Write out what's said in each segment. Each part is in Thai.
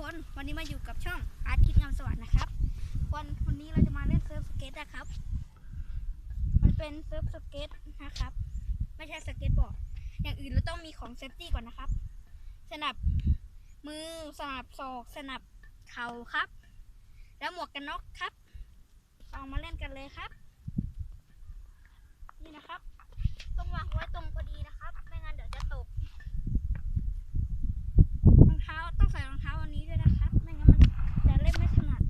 คน วันนี้มาอยู่กับช่องอาร์ตคิดงามสวัสดิ์นะครับ วันวันนี้เราจะมาเล่นเซิร์ฟสเก็ตนะครับ มันเป็นเซิร์ฟสเก็ตนะครับ ไม่ใช่สเก็ตบอร์ด อย่างอื่นเราต้องมีของเซฟตี้ก่อนนะครับ สนับมือ สนับศอก สนับเข่าครับ แล้วหมวกกันน็อกครับ เอามาเล่นกันเลยครับ นี่นะครับ ต้องวางไว้ตรงพอดีนะครับ ไม่งั้นเดี๋ยวจะตก รองเท้าต้องใส่รองเท้าอันนี้ด้วยนะครับ ไม่งั้นมันจะเล่นไม่ถนัด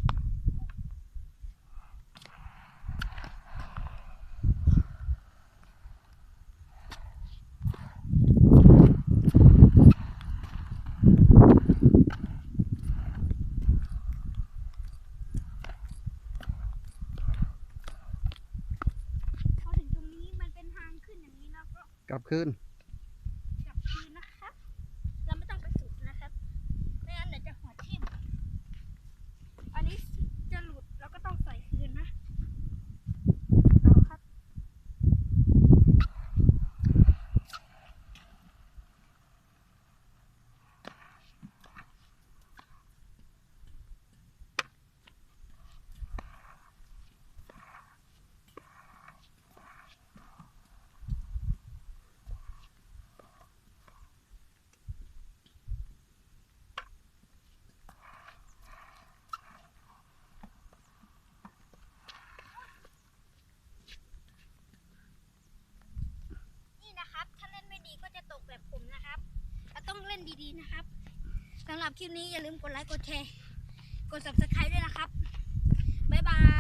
พอถึงตรงนี้มันเป็นทางขึ้นอย่างนี้แล้ว กลับคืน ตกแบบผมนะครับเราต้องเล่นดีๆนะครับสำหรับคลิปนี้อย่าลืมกดไลค์กดแชร์ กด subscribe ด้วยนะครับ บ๊ายบาย